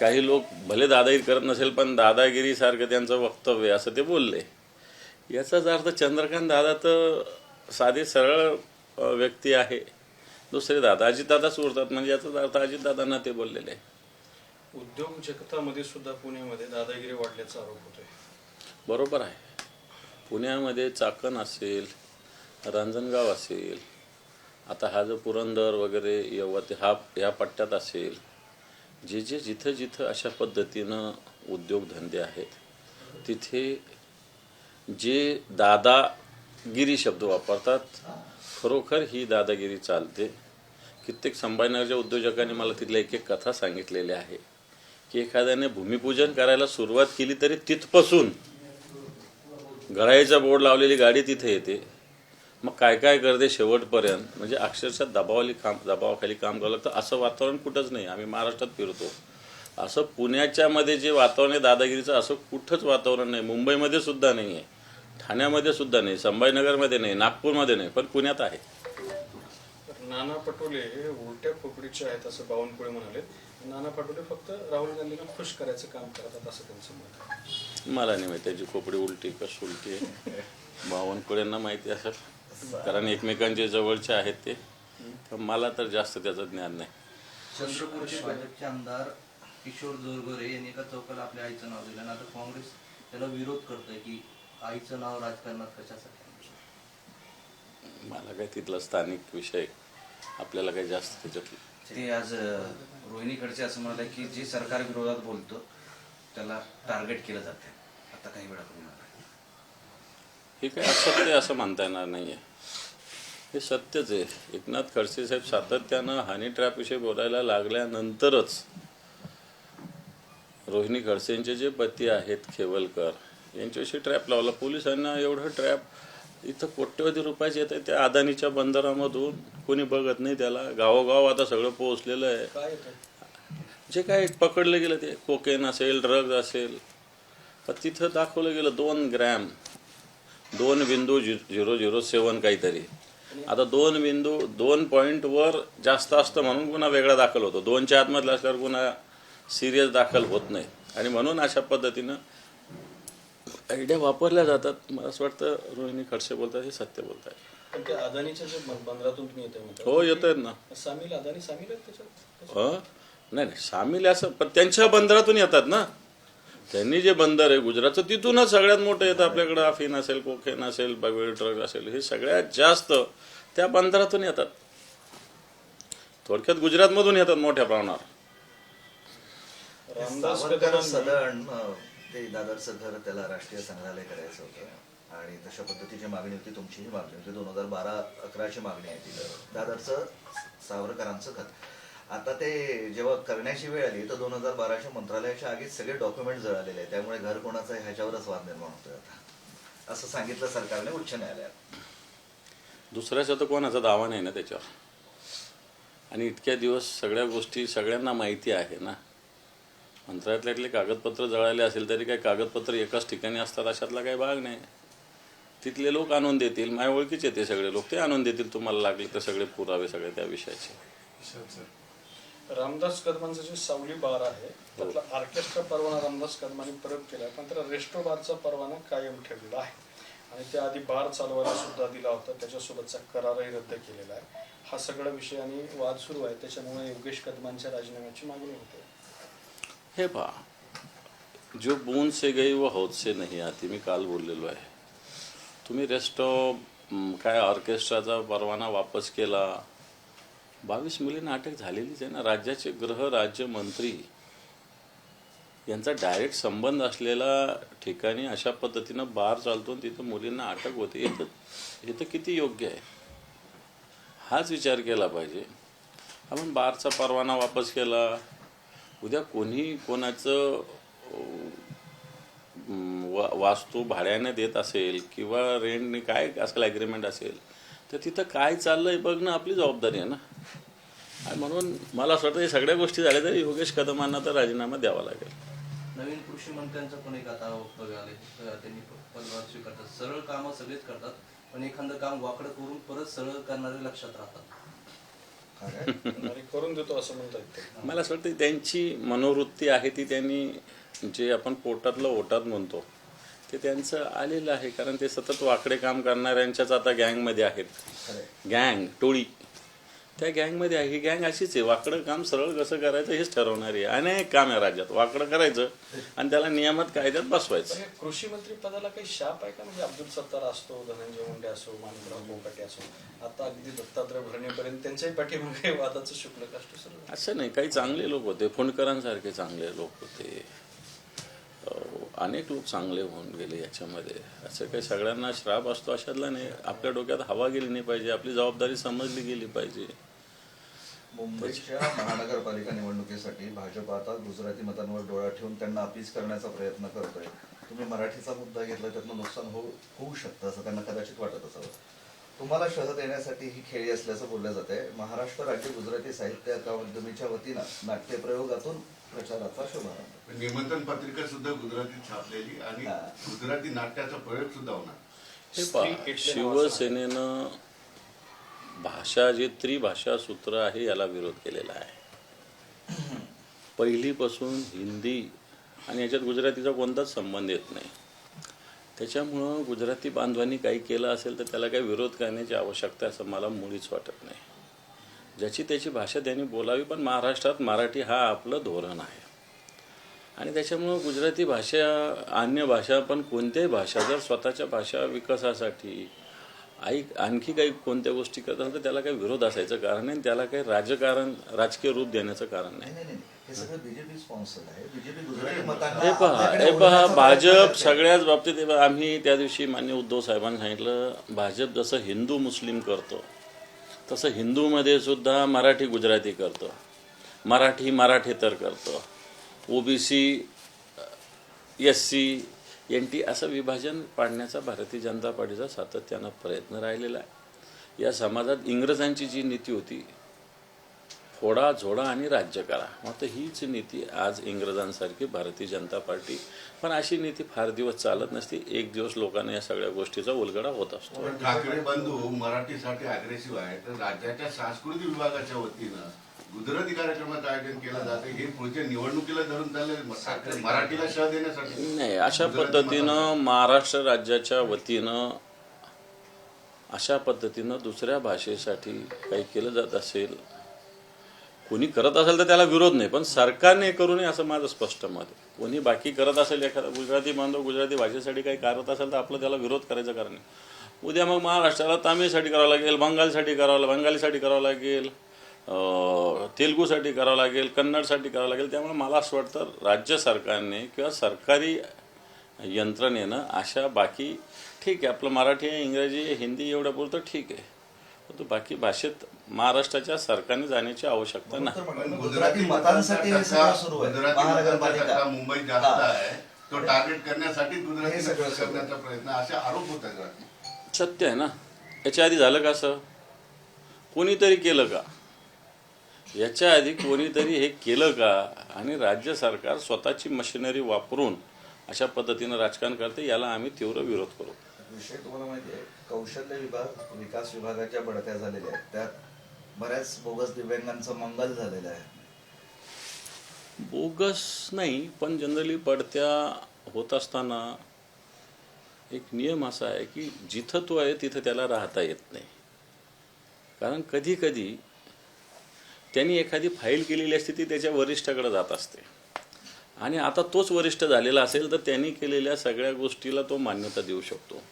काही लोक भले दादागिरी करत नसेल पण दादागिरीसारखं त्यांचं वक्तव्य असं ते बोलले. याचाच अर्थ चंद्रकांत दादा तर साधे सरळ व्यक्ती आहे. दुसरे दादा अजितदादाच उरतात म्हणजे याचाच अर्थ अजितदादांना ते बोललेले. उद्योग जगतामध्ये सुद्धा पुण्यामध्ये दादागिरी वाढल्याचा आरोप होतोय. बरोबर आहे. पुण्यामध्ये चाकण असेल रांजणगाव असेल आता हा जो पुरंदर वगैरे यवत हा या पट्ट्यात असेल जे जे जिथं जिथं अशा पद्धतीनं उद्योगधंदे आहेत तिथे जे दादागिरी शब्द वापरतात खरोखर ही दादागिरी चालते. कित्येक संभाजीनगरच्या उद्योजकांनी मला तिथल्या एक एक कथा सांगितलेल्या आहे की एखाद्याने भूमिपूजन करायला सुरुवात केली तरी तिथपासून घराईचा बोर्ड लावलेली गाडी तिथे येते. मग काय काय करते शेवटपर्यंत म्हणजे अक्षरशः दबावाली काम दबावाखाली काम करावं लागतं. असं वातावरण कुठंच नाही. आम्ही महाराष्ट्रात फिरतो. असं पुण्याच्या मध्ये जे वातावरण आहे दादागिरीचं असं कुठंच वातावरण नाही. मुंबईमध्ये सुद्धा नाही आहे. ठाण्यामध्ये सुद्धा नाही. संभाजीनगरमध्ये नाही. नागपूरमध्ये नाही. पण पुण्यात आहे. नाना पटोले हे उलट्या खोपडीचे आहेत असं बावनकुळे म्हणाले. नाना पटोले फक्त राहुल गांधींना खुश करायचं काम करतात असं त्यांचं मत मला नाही माहिती त्याची खोपडी उलटी का सुलटी आहे. बावनकुळ्यांना माहिती असेल. कारण एकमेकांचे जवळचे आहेत ते. पण मला तर जास्त त्याचं ज्ञान नाही. चंद्रपूरचे भाजपचे आमदार किशोर जोरगोरे यांनी एका चौकाला आपल्या आईचं नाव दिलं. आणि आता काँग्रेस त्याला विरोध करतोय की आईचं नाव राजकारणात कशासाठी? मला काय तिथला स्थानिक विषय आपल्याला काही जास्त त्याच्यात ते आज अ, रोहिणी खडसे असं म्हणाले की जे सरकार विरोधात बोलतो त्याला टार्गेट केलं जाते आता काही वेळा. हे काय असत्य असं म्हणता येणार नाही आहे हे सत्यच आहे. एकनाथ खडसे साहेब सातत्यानं हनी ट्रॅपविषयी बोलायला लागल्यानंतरच रोहिणी खडसेंचे जे पती आहेत खेवलकर यांच्याविषयी ट्रॅप लावला. पोलिसांना एवढं ट्रॅप इथं कोट्यवधी रुपयाचे येत आहे त्या अदानीच्या बंदरामधून कोणी बघत नाही त्याला. गावोगाव आता सगळं पोहोचलेलं आहे. जे काय पकडलं गेलं ते. कोकेन असेल ड्रग्ज असेल. तर तिथं दाखवलं गेलं दोन ग्रॅम. दोन बिंदू झिरो झिरो सेवन काहीतरी. आता दोन बिंदू दोन पॉईंटवर जास्त असतं म्हणून गुन्हा वेगळा दाखल होतो. दोनच्या आतमधला असल्यावर गुन्हा सिरियस दाखल होत नाही. आणि म्हणून अशा पद्धतीनं आयडिया वापरल्या जातात. मला असं वाटतं रोहिणी खडसे बोलतात हे सत्य बोलतात पण ते अदानीच्या जे बं- बंदरातून तुम्ही येते म्हणता. हो येत आहेत ना. सामील अदानी सामील आहेत त्याच्यात? अ? नाही नाही सामील असं पण त्यांच्या बंदरातून येतात ना. त्यांनी जे बंदर आहे गुजरातचं तिथूनच सगळ्यात मोठं येतं आपल्याकडं अफीन असेल कोकेन असेल बगवेळ ट्रक असेल हे सगळ्यात जास्त त्या बंदरातून येतात. थोडक्यात गुजरातमधून येतात मोठ्या प्रमाणावर. रामदास सदन ते दादरचं घर त्याला राष्ट्रीय संग्रहालय करायचं होतं. आणि तशा पद्धतीची मागणी होती तुमचीही मागणी होती. दोन हजार बारा अकराची मागणी आहे ती दादरचं सावरकरांचं घर आता ते जेव्हा करण्याची वेळ आली तर दोन हजार बाराच्या मंत्रालयाच्या आगीत सगळे डॉक्युमेंट जळालेले आहे त्यामुळे घर कोणाचं आहे ह्याच्यावरच वाद निर्माण होतोय आता. असं सांगितलं सरकारने उच्च न्यायालयात. दुसऱ्याचा तर कोणाचा दावा नाही ना त्याच्यावर? आणि इतक्या दिवस सगळ्या गोष्टी सगळ्यांना माहिती आहे ना? मंत्रालयातले कागदपत्र जळाले असेल तरी काही कागदपत्र एकाच ठिकाणी असतात? अशातला काही भाग नाही. तिथले लोक आणून देतील. माझ्या ओळखीचे ते सगळे लोक. ते आणून देतील. तुम्हाला लागले तर सगळे पुरावे सगळे त्या विषयाचे. रामदास कदमांचं जे सावली बार आहे त्यातला ऑर्केस्ट्रा परवाना रामदास कदमांनी परत केलाय पण त्याला रेस्टो बारचा परवाना कायम ठेवलेला आहे. आणि त्याआधी बार चालवायला सुद्धा दिला होता त्याच्यासोबतचा करारही रद्द केलेला आहे. हा सगळा विषय आणि वाद सुरू आहे त्याच्यामुळे योगेश कदमांच्या राजीनाम्याची मागणी होते. हे पहा जो बूंद से गई वो हौद से नहीं आती मी काल बोललेलो आहे. तुम्ही रेस्ट काय ऑर्केस्ट्राचा परवाना वापस केला बावीस मुलींना अटक झालेलीच आहे ना. राज्याचे गृह राज्यमंत्री यांचा डायरेक्ट संबंध असलेला ठिकाणी अशा पद्धतीनं बार चालतो आणि तिथं मुलींना अटक होते. हे तर हे तर किती योग्य आहे? हाच विचार केला पाहिजे. आपण बारचा परवाना वापस केला. उद्या कोणी कोणाचं वा वास्तू भाड्याने देत असेल किंवा रेंटने काय असेल ॲग्रीमेंट असेल तर तिथं काय चाललंय बघणं आपली जबाबदारी आहे ना. आणि म्हणून मला असं वाटतं हे सगळ्या गोष्टी झाल्या तरी योगेश कदमांना तर राजीनामा द्यावा लागेल. नवीन कृषी मंत्र्यांचं पण एक आता वक्तव्य आले त्यांनी पदभार स्वीकारतात. सरळ कामं सगळेच करतात पण एखादं काम वाकडं करून परत सरळ करणारे लक्षात राहतात. करून देतो असं म्हणतात ते. मला असं वाटतं त्यांची मनोवृत्ती आहे ती त्यांनी जे आपण पोटातलं ओटात म्हणतो ते त्यांचं आलेलं आहे. कारण ते सतत वाकडे काम करणाऱ्यांच्याच आता गँगमध्ये आहेत. गँग टोळी त्या गँगमध्ये आहे. ही गँग अशीच आहे. वाकडं काम सरळ कसं करायचं हेच ठरवणारी आहे. अनेक काम आहे राज्यात. वाकडं करायचं आणि त्याला नियमात कायद्यात बसवायचं. कृषी मंत्री पदाला काही शाप आहे का? म्हणजे अब्दुल सत्तार असतो धनंजय मुंडे असो माणिकराव कोकाटे असो आता अगदी दत्तात्रय भरणेपर्यंत त्यांच्याही पाठीमागे वादाचं शुक्ल सुरू. असं नाही. काही चांगले लोक होते. फुंडकरांसारखे चांगले लोक होते. अनेक लोक चांगले होऊन गेले याच्यामध्ये. असं काही सगळ्यांना श्राप असतो अशातला नाही. आपल्या डोक्यात हवा गेली नाही पाहिजे. आपली जबाबदारी समजली गेली पाहिजे. मुंबईच्या महानगरपालिका निवडणुकीसाठी भाजप आता गुजराती मतांवर डोळा ठेवून त्यांना अपीज करण्याचा प्रयत्न करतोय. तुम्ही मराठीचा मुद्दा घेतला त्यातनं नुकसान होऊ होऊ शकतं असं त्यांना कदाचित वाटत असावं. तुम्हाला शह देण्यासाठी ही खेळी असल्याचं बोललं जाते महाराष्ट्र राज्य गुजराती साहित्य अकादमीच्या वतीनं नाट्यप्रयोगातून प्रचाराचा शुभारंभ निमंत्रण पत्रिका सुद्धा गुजरातीत छापलेली आणि हा. गुजराती नाट्याचा प्रयोग सुद्धा होणार. हे पहा शिवसेनेनं भाषा जे त्रिभाषा सूत्र आहे याला विरोध केलेला आहे. पहिलीपासून हिंदी आणि याच्यात गुजरातीचा कोणताच संबंध येत नाही. त्याच्यामुळं गुजराती बांधवांनी काही केलं असेल तर त्याला काही विरोध करण्याची आवश्यकता आहे असं मला मुळीच वाटत नाही. ज्याची त्याची भाषा त्यांनी बोलावी पण महाराष्ट्रात मराठी हा आपलं धोरण आहे. आणि त्याच्यामुळं गुजराती भाषा अन्य भाषा पण कोणत्याही भाषा जर स्वतःच्या भाषा विकासासाठी आई आणखी काही कोणत्या गोष्टी करत असेल तर त्याला काही विरोध असायचं कारण नाही त्याला काही राजकारण राजकीय रूप देण्याचं कारण नाही. हे सगळं बीजेपी स्पॉन्सर आहे. बीजेपी गुजराती मतांना पहा हे पहा भाजप. सगळ्याच बाबतीत आम्ही त्या दिवशी मान्य उद्धव साहेबांनी सांगितलं भाजप जसं हिंदू मुस्लिम करतो तसं हिंदूमध्ये सुद्धा मराठी गुजराती करतो. मराठी मराठेतर करतो. OBC S C N T असं विभाजन पाडण्याचा भारतीय जनता पार्टीचा सातत्यानं प्रयत्न राहिलेला आहे. या समाजात इंग्रजांची जी नीती होती फोडा झोडा आणि राज्य करा. मात्र हीच नीती आज इंग्रजांसारखी भारतीय जनता पार्टी पण अशी नीती फार दिवस चालत नसते. एक दिवस लोकांना या सगळ्या गोष्टीचा उलगडा होत असतो. ठाकरे बंधू मराठीसाठी अग्रेसिव्ह आहे तर राज्याच्या सांस्कृतिक विभागाच्या वतीनं गुजराती कार्यक्रमाचं आयोजन केलं जाते. हे पुढच्या निवडणुकीला धरून चालले मराठीला शह देण्यासाठी. नाही अशा पद्धतीनं महाराष्ट्र राज्याच्या वतीनं अशा पद्धतीनं दुसऱ्या भाषेसाठी काही केलं जात असेल कोणी करत असेल तर त्याला विरोध नाही पण सरकारने करू नये असं माझं स्पष्ट मत आहे. कोणी बाकी करत असेल एखादा गुजराती बांधव गुजराती भाषेसाठी काही करत असेल तर आपलं त्याला विरोध करायचं कारण नाही. उद्या मग महाराष्ट्राला तामिळसाठी करावं लागेल बंगालसाठी करावं लागेल बंगालीसाठी करावं लागेल तेलगूसाठी तेलुगूसाठी करावं लागेल कन्नडसाठी करावं लागेल. त्यामुळे मला असं वाटतं राज्य सरकारने किंवा सरकारी यंत्रणेनं अशा बाकी ठीक आहे आपलं मराठी इंग्रजी हिंदी एवढ्या पुरतं ठीक आहे. परंतु बाकी भाषेत महाराष्ट्राच्या सरकारने जाण्याची आवश्यकता नाही. गुजराती मतांसाठी हे सगळं सुरू आहे. गुजराती मतांचा महानगरपालिका. मुंबईत जास्त हा. आहे. तो टार्गेट करण्यासाठी गुजराती सगळं. करण्याचा प्रयत्न असे आरोप होत आहेत सत्य आहे ना? याच्या आधी झालं का असं? कोणीतरी केलं का? याच्या आधी कोणीतरी हे केलं का? आणि राज्य सरकार स्वतःची मशिनरी वापरून अशा पद्धतीनं राजकारण करते याला आम्ही तीव्र विरोध करू. विषय तुम्हाला माहिती आहे कौशल्य विभाग विकास विभागाच्या बढत्या झालेल्या आहेत. त्यात बऱ्याच बोगस दिव्यांगांचं मंगल झालेलं आहे. बोगस नाही पण जनरली पडत्या होत असताना एक नियम असा आहे की जिथं तो आहे तिथं त्याला राहता येत नाही. कारण कधी कधी त्यांनी एखादी फाईल केलेली असते ती त्याच्या वरिष्ठाकडे जात असते. आणि आता तोच वरिष्ठ झालेला असेल तर त्यांनी केलेल्या सगळ्या गोष्टीला तो मान्यता देऊ शकतो.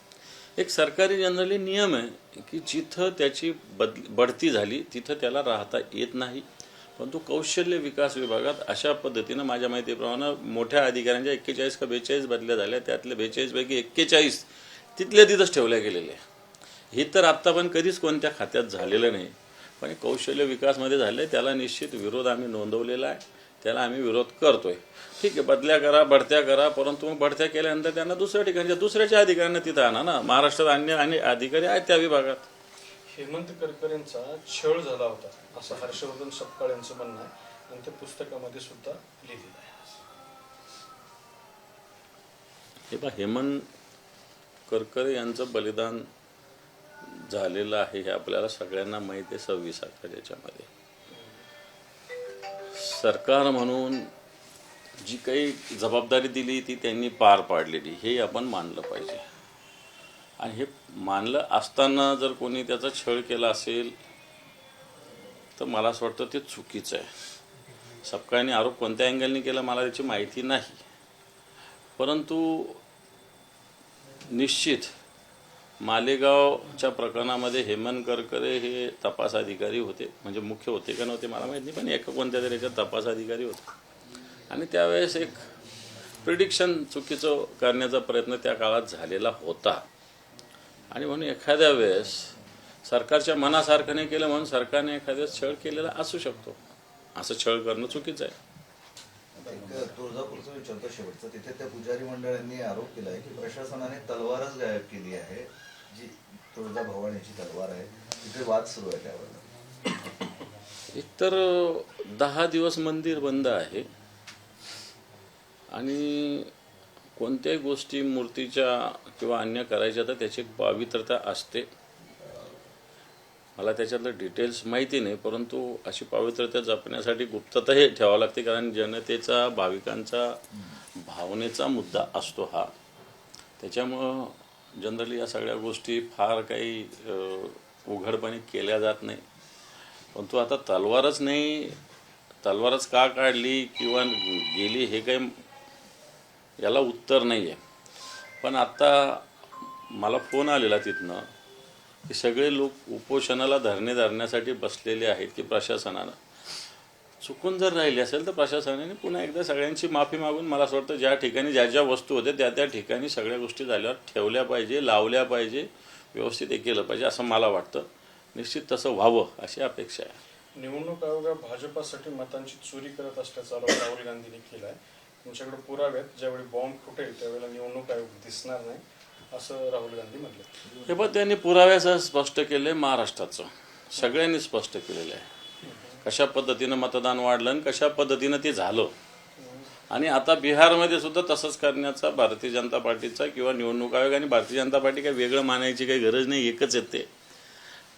एक सरकारी जनरली नियम आहे की जिथं त्याची बद बढती झाली तिथं त्याला राहता येत नाही. परंतु कौशल्य विकास विभागात अशा पद्धतीनं माझ्या माहितीप्रमाणे मोठ्या अधिकाऱ्यांच्या एक्केचाळीस का बेचाळीस बदल्या झाल्या. त्यातल्या बेचाळीसपैकी एक्केचाळीस तिथल्या तिथंच ठेवल्या गेलेल्या आहे. हे तर आत्ता पण कधीच कोणत्या खात्यात झालेलं नाही. पण कौशल्य विकासमध्ये आहे त्याला निश्चित विरोध आम्ही नोंदवलेला आहे. त्याला आम्ही विरोध करतोय. ठीक आहे बदल्या करा बढत्या करा परंतु मग बढत्या केल्यानंतर त्यांना दुसऱ्या ठिकाणी दुसऱ्याच्या अधिकाऱ्यांना तिथं आणा ना. महाराष्ट्रात अन्य आणि अधिकारी आहेत त्या विभागात. हेमंत करकरेंचा छळ झाला होता असं हर्षवर्धन सपकाळ यांचं म्हणणं आहे. आणि ते पुस्तकामध्ये सुद्धा लिहिलेलं आहे. हे पहा हेमंत करकरे यांचं बलिदान झालेलं आहे हे आपल्याला सगळ्यांना माहिती आहे सव्वीस अकरा याच्यामध्ये सरकार म्हणून जी काही जबाबदारी दिली ती त्यांनी पार पाडलेली हे आपण मानलं पाहिजे. आणि हे मानलं असताना जर कोणी त्याचा छळ केला असेल तर मला असं वाटतं ते चुकीचं आहे. सपकाळने आरोप कोणत्या अँगलने केला मला त्याची माहिती नाही. परंतु निश्चित मालेगावच्या प्रकरणामध्ये हेमंत करकरे हे तपास अधिकारी होते म्हणजे मुख्य होते का नव्हते मला माहीत नाही पण एका कोणत्या तरी याच्यात तपास अधिकारी होते. आणि त्यावेळेस एक प्रिडिक्शन चुकीचं करण्याचा प्रयत्न त्या काळात झालेला होता. आणि म्हणून एखाद्या वेळेस सरकारच्या मनासारखं नाही केलं म्हणून सरकारने एखाद्या छळ केलेला असू शकतो. असं छळ करणं चुकीचं आहे. एक तुळजापूरचं विचारतो शेवटचं तिथे त्या पुजारी मंडळांनी आरोप केला आहे की प्रशासनाने तलवारच गायब केली आहे जी तुळजा भवानीची तलवार आहे. तिथे वाद सुरू आहे त्यावर. एकतर दहा दिवस मंदिर बंद आहे. आणि कोणत्याही गोष्टी मूर्तीच्या किंवा अन्य करायच्या तर त्याची एक पवित्रता असते. मला त्याच्यातलं डिटेल्स माहिती नाही परंतु अशी पवित्रता जपण्यासाठी गुप्तता हे ठेवावं लागते कारण जनतेचा भाविकांचा भावनेचा मुद्दा असतो हा. त्याच्यामुळं जनरली या सगळ्या गोष्टी फार काही उघडपणे केल्या जात नाही. परंतु आता तलवारच नाही तलवारच का काढली किंवा गेली हे काही याला उत्तर नाही आहे पण आता मला फोन आलेला तिथनं की सगळे लोक उपोषणाला धरणे धरण्यासाठी बसलेले आहेत की प्रशासनानं. चुकून जर राहिली असेल तर प्रशासनाने पुन्हा एकदा सगळ्यांची माफी मागून मला असं वाटतं ज्या ठिकाणी ज्या ज्या वस्तू होत्या त्या त्या ठिकाणी सगळ्या गोष्टी झाल्यावर ठेवल्या पाहिजे लावल्या पाहिजे व्यवस्थित हे केलं पाहिजे असं मला वाटतं. निश्चित तसं व्हावं अशी अपेक्षा आहे. निवडणूक आयोग भाजपासाठी मतांची चोरी करत असल्याचा आरोप राहुल गांधींनी केलाय. तुमच्याकडे पुराव्यात ज्यावेळी बॉम्ब फुटेल त्यावेळेला निवडणूक आयोग दिसणार नाही असं राहुल गांधी म्हटले हे पण त्यांनी पुराव्यासह स्पष्ट केले महाराष्ट्राचं. सगळ्यांनी स्पष्ट केलेलं आहे. कशा पद्धतीनं मतदान वाढलं आणि कशा पद्धतीनं ते झालं. आणि आता बिहारमध्ये सुद्धा तसंच करण्याचा भारतीय जनता पार्टीचा किंवा निवडणूक आयोग आणि भारतीय जनता पार्टी काही वेगळं मानायची काही गरज नाही एकच येते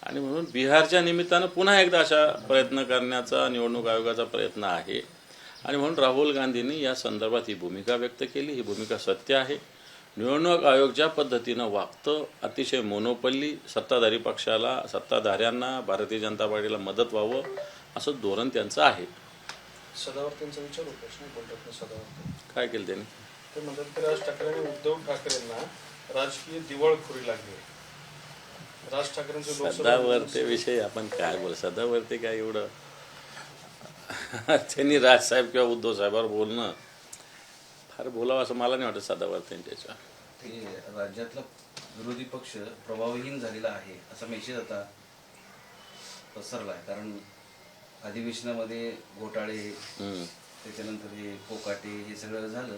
आणि म्हणून बिहारच्या निमित्तानं पुन्हा एकदा अशा प्रयत्न करण्याचा निवडणूक आयोगाचा प्रयत्न आहे. आणि म्हणून राहुल गांधींनी या संदर्भात ही भूमिका व्यक्त केली. ही भूमिका सत्य आहे. निवडणूक आयोग ज्या पद्धतीनं वागतं अतिशय मोनोपल्ली सत्ताधारी पक्षाला सत्ताधाऱ्यांना भारतीय जनता पार्टीला मदत व्हावं असं धोरण त्यांचं आहे. सदावर्तींचा विचारू प्रश्न कोणत्या सदावर्ती. काय केलं त्यांनी? ते म्हणतात की राज ठाकरेंनी उद्धव ठाकरेंना राजकीय दिवाळखोरी लागली. राज ठाकरेंचे लोकसभा सदावर्तेविषयी आपण काय बोल? सदावर्ते काय एवढं? त्यांनी राजसाहेब किंवा उद्धव साहेबांवर बोलणं फार बोलावं असं मला नाही वाटत सदावर्तेंच्या ते राज्यातला विरोधी पक्ष प्रभावहीन झालेला आहे असा मेसेज आता पसरला आहे कारण अधिवेशनामध्ये घोटाळे त्याच्यानंतर हे कोकाटे हे सगळं झालं.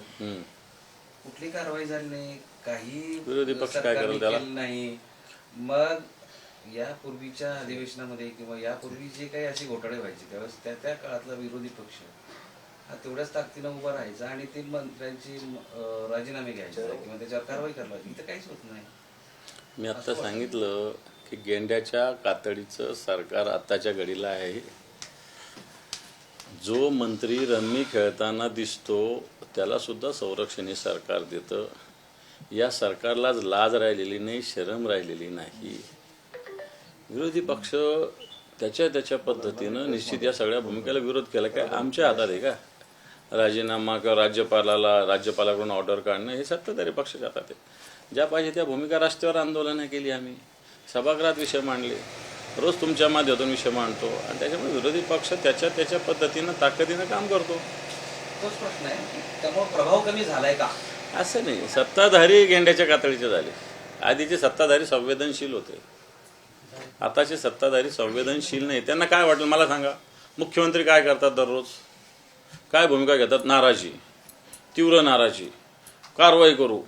कुठली कारवाई झाली नाही? काही विरोधी पक्ष काय नाही. मग यापूर्वीच्या अधिवेशनामध्ये किंवा यापूर्वी जे काही असे घोटाळे व्हायचे त्यावेळेस त्या त्या काळातला विरोधी पक्ष हा तेवढ्याच ताकदीनं उभा राहायचा आणि ते मंत्र्यांचे राजीनामे घ्यायचे किंवा त्याच्यावर कारवाई करायला लागली इथं काहीच होत नाही. मी आत्ता सांगितलं की गेंड्याच्या कातडीचं सरकार आत्ताच्या घडीला आहे. जो मंत्री रम्मी खेळताना दिसतो त्याला सुद्धा संरक्षण हे सरकार देतं. या सरकारलाच लाज राहिलेली नाही शरम राहिलेली नाही. विरोधी पक्ष त्याच्या त्याच्या पद्धतीनं निश्चित या सगळ्या भूमिकेला विरोध केला काय? आमच्या हातात आहे का? राजीनामा किंवा राज्यपालाला राज्यपालाकडून ऑर्डर काढणं हे सत्ताधारी पक्षाच्या हातात आहे. ज्या पाहिजे त्या भूमिका रस्त्यावर आंदोलनं केली आम्ही. सभागृहात विषय मांडले. रोज तुमच्या माध्यमातून विषय मांडतो. आणि त्याच्यामुळे विरोधी पक्ष त्याच्या त्याच्या पद्धतीनं ताकदीनं काम करतो. तोच प्रश्न आहे. त्यामुळे प्रभाव कमी झालाय का? असं नाही. सत्ताधारी गेंड्याच्या कातडीचे झाले. आधीचे सत्ताधारी संवेदनशील होते. आताचे सत्ताधारी संवेदनशील नाही. त्यांना काय वाटलं मला सांगा. मुख्यमंत्री काय करतात दररोज? काय भूमिका घेतात? नाराजी. तीव्र नाराजी. कारवाई करू.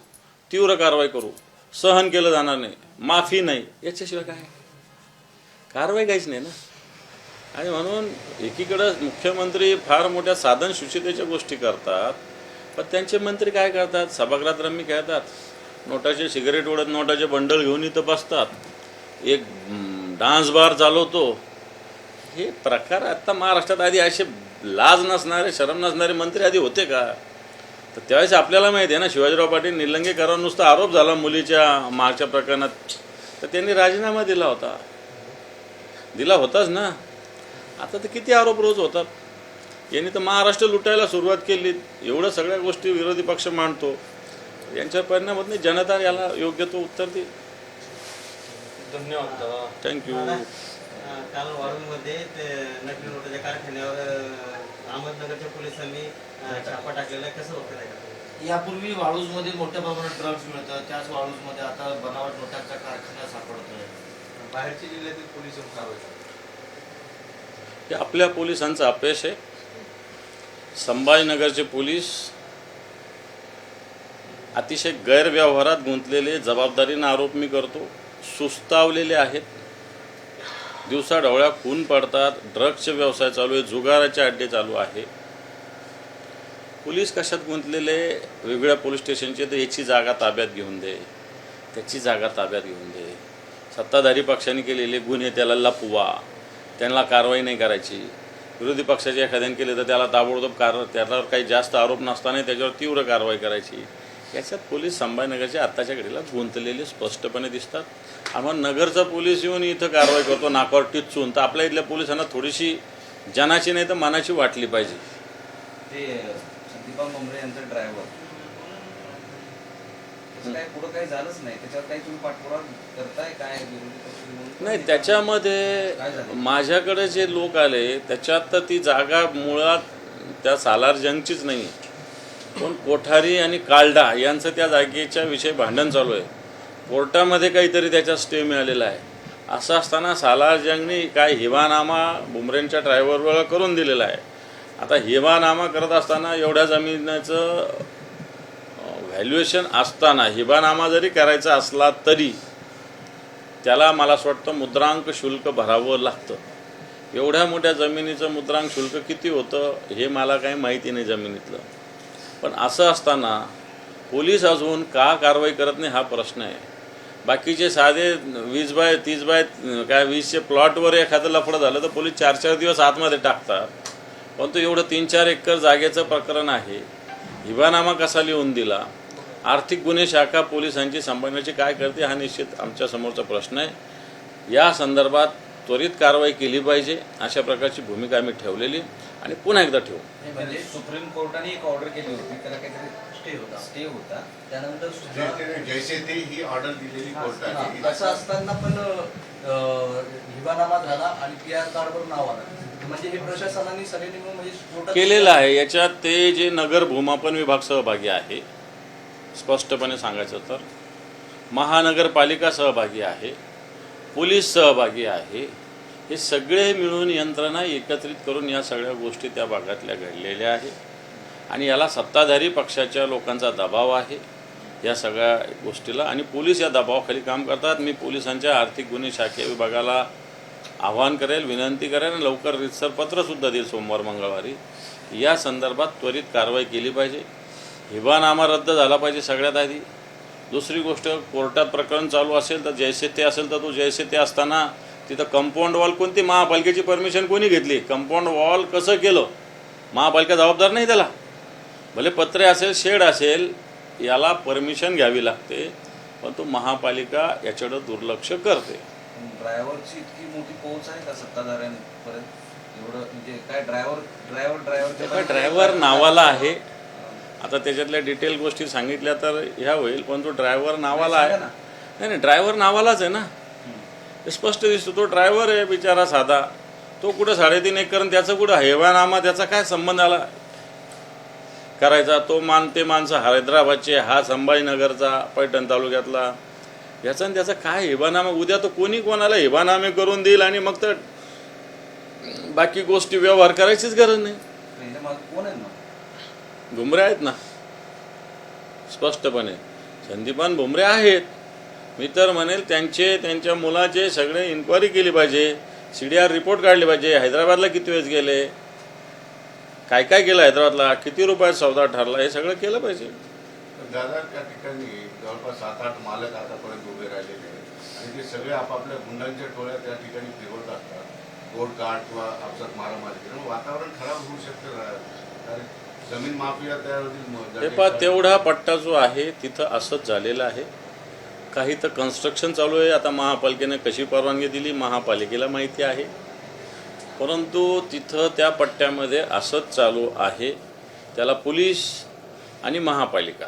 तीव्र कारवाई करू. सहन केलं जाणार नाही. माफी नाही. याच्याशिवाय काय? कारवाई काहीच नाही ना. आणि म्हणून एकीकडं मुख्यमंत्री फार मोठ्या साधन सुचितेच्या गोष्टी करतात पण त्यांचे मंत्री काय करतात? सभागृहात रम्मी खेळतात. नोटाचे सिगरेट ओढत नोटाचे बंडल घेऊन इथं बसतात. एक डान्स बार चालवतो. हे प्रकार आत्ता महाराष्ट्रात आधी असे लाज नसणारे शरम नसणारे मंत्री आधी होते का? तर त्यावेळेस आपल्याला माहिती आहे ना शिवाजीराव पाटील निलंगेकरांवर नुसता आरोप झाला मुलीच्या मागच्या प्रकरणात. तर त्यांनी राजीनामा दिला होता. दिला होताच ना. आता तर किती आरोप रोज होतात. यांनी तर महाराष्ट्र लुटायला सुरुवात केली. एवढं सगळ्या गोष्टी विरोधी पक्ष मांडतो. यांच्या परिणामात जनता याला योग्य तो उत्तर देईल. धन्यवाद. दादा थँक्यू काल वाळूंमध्ये ते नकली नोटाच्या कारखान्यावर अहमदनगरच्या पोलिसांनी छापा टाकलेला कसं तुम्ही? यापूर्वी वाळूजमध्ये मोठ्या प्रमाणात ड्रग्ज मिळतात. त्याच वाळूजमध्ये आता बनावट नोटांचा कारखाना सापडतोय. बाहेरच्या जिल्ह्यातील पोलीस. हे आपल्या पोलिसांचं अपयश आहे. संभाजीनगरचे पोलीस अतिशय गैरव्यवहारात गुंतलेले जबाबदारीनं आरोप मी करतो. सुस्तावलेले आहेत. दिवसा ढवळ्या खून पडतात. ड्रग्सचे व्यवसाय चालू आहे. जुगाराचे अड्डे चालू आहे. पोलीस कशात गुंतलेले? वेगवेगळ्या पोलीस स्टेशनचे. तर याची जागा ताब्यात घेऊन दे. त्याची जागा ताब्यात घेऊन दे. सत्ताधारी पक्षाने केलेले गुन्हे त्याला लपवा. त्यांना कारवाई नाही करायची. विरोधी पक्षाचे एखाद्याने केले तर त्याला ताबडतोब कार त्याच्यावर काही जास्त आरोप नसताना त्याच्यावर तीव्र कारवाई करायची. याच्यात पोलीस संभाजीनगरचे आत्ताच्या घडीला गुंतलेले स्पष्टपणे दिसतात. मग नगरचा पोलीस येऊन इथं कारवाई करतो नाकावर टिचून तर आपल्या इथल्या पोलिसांना थोडीशी जनाची नाही तर मनाची वाटली पाहिजे. ते संदीपा मुंबरे यांचा ड्रायव्हर त्याचं काय पुढं काही झालंच नाही. त्याच्यावर काही तुम्ही पाठपुरावा करताय? काय विरोधी पक्ष म्हणून? नाही त्याच्यामध्ये माझ्याकडे जे लोक आले त्याच्यात तर ती जागा मुळात त्या सालार जंगचीच नाही पण कोठारी आणि कालडा यांचं त्या जागेच्या विषयी भांडण चालू आहे. कोर्टामध्ये काहीतरी त्याचा स्टे मिळालेला आहे. असं असताना सालार जंगने काय हिवानामा बुमरेंच्या ड्रायव्हरवर करून दिलेला आहे. आता हिवानामा करत असताना एवढ्या जमिनीचं व्हॅल्युएशन असताना हिबानामा जरी करायचा असला तरी त्याला मला असं वाटतं मुद्रांक शुल्क भरावं लागतं. एवढ्या मोठ्या जमिनीचं मुद्रांक शुल्क किती होतं हे मला काही माहिती नाही जमिनीतलं. पण असं असताना पोलीस अजून का कारवाई करत नाही हा प्रश्न आहे. बाकीचे साधे वीस बाय तीस बाय काय वीसचे प्लॉटवर एखादं लफडं झालं तर पोलीस चार चार दिवस आतमध्ये टाकतात. पण तो एवढं तीन चार एकर जागेचं प्रकरण आहे. हिबानामा कसा लिहून दिला? आर्थिक गुन्हे शाखा पोलिसांची संभाळण्याची काय करते हा निश्चित आमच्या समोरचा प्रश्न आहे. या संदर्भात त्वरित कारवाई केली पाहिजे. अशा प्रकारची भूमिका आम्ही ठेवलेली. आणि पुन्हा एकदा ठेवू. म्हणजे सुप्रीम कोर्टाने एक ऑर्डर केली होती त्याला काहीतरी स्टे होता स्टे होता. त्यानंतर जे सुद्धा ते- जैसे ते ही ऑर्डर दिलेली कोर्टाने. हा, असं असताना पण अं, हिबानामा झाला आणि पी आर कार्डवर नाव आलं. म्हणजे हे प्रशासनाने म्हणजे कोर्टात- केलेलं आहे. याच्यात ते जे नगर भूमापन विभाग सहभागी आहे स्पष्टपणे सांगायचं तर. महानगरपालिका सहभागी आहे. पोलीस सहभागी आहे. हे सगळे मिळून यंत्रणा एकत्रित करून या सगळ्या गोष्टी त्या भागातल्या घडलेल्या आहे आणि याला सत्ताधारी पक्षाच्या लोकांचा दबाव आहे या सगळ्या गोष्टीला. आणि पोलीस या दबावाखाली काम करतात. मी पोलिसांच्या आर्थिक गुन्हे शाखे विभागाला आवाहन करेल विनंती करेल आणि लवकर रितसर पत्रसुद्धा देईल सोमवार मंगळवारी. या संदर्भात त्वरित कारवाई केली पाहिजे. हिबानामा रद्द झाला पाहिजे सगळ्यात आधी. दुसरी गोष्ट कोर्टात प्रकरण चालू असेल तर जैसे ते असेल तर तो जैसे ते असताना तिथं कंपाऊंड वॉल कोणती? महापालिकेची परमिशन कोणी घेतली? कंपाऊंड वॉल कसं केलं? महापालिका जबाबदार नाही त्याला. भले पत्रे असेल शेड असेल याला परमिशन घ्यावी लागते पण तो महापालिका याच्याकडं दुर्लक्ष करते. ड्रायव्हरची इतकी मोठी पोहोच आहे का सत्ताधाऱ्यांपर्यंत? एवढं म्हणजे काय ड्रायव्हर ड्रायव्हर ड्रायव्हर ड्रायव्हर नावाला आहे. आता त्याच्यातल्या डिटेल गोष्टी सांगितल्या तर ह्या होईल पण तो ड्रायव्हर नावाला आहे. नाही नाही ड्रायव्हर नावालाच आहे ना. स्पष्ट दिसतो तो ड्रायव्हर आहे बिचारा साधा. तो कुठं साडेतीन एकर आणि त्याचं कुठं हेवानामा त्याचा काय संबंध आला? करायचा तो मान ते माणसं हैदराबादचे हा संभाजीनगरचा पैठण तालुक्यातला. याचा आणि त्याचा काय हेबानामा उद्या तो कोणी कोणाला हेबानामे करून देईल आणि मग तर बाकी गोष्टी व्यवहार करायचीच गरज नाही. भुमरे आहेत ना. स्पष्टपणे. संदीपान भुमरे आहेत. मी तर म्हणेल त्यांचे त्यांच्या मुलाचे सगळे इन्क्वायरी केली पाहिजे. सी डी आर रिपोर्ट काढले पाहिजे. हैदराबादला किती वेळेस गेले? काय काय केलं हैदराबादला? किती रुपयात सौदा ठरला? हे सगळं केलं पाहिजे. दादा त्या ठिकाणी जवळपास सात आठ मालक आतापर्यंत उभे राहिलेले आहेत. आणि ते सगळे आपापल्या गुंडांच्या टोळ्या त्या ठिकाणी फिरवत असतात. गोडकाट किंवा आपसात मारामारी त्यामुळे वातावरण खराब होऊ शकतं जमीन माफिया तेवढा पट्टा जो आहे तिथं असंच झालेलं आहे. काही तर कन्स्ट्रक्शन चालू आहे. आता महापालिकेने कशी परवानगी दिली महापालिकेला माहिती आहे. परंतु तिथं त्या पट्ट्यामध्ये असंच चालू आहे. त्याला पोलीस आणि महापालिका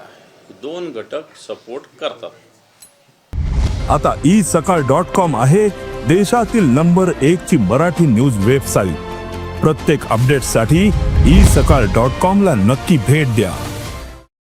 दोन घटक सपोर्ट करतात. आता ई सकाळ डॉट कॉम आहे देशातील नंबर एक ची मराठी न्यूज वेबसाईट प्रत्येक अपडेटसाठी ई सकाळ डॉट कॉम ला नक्की भेट द्या.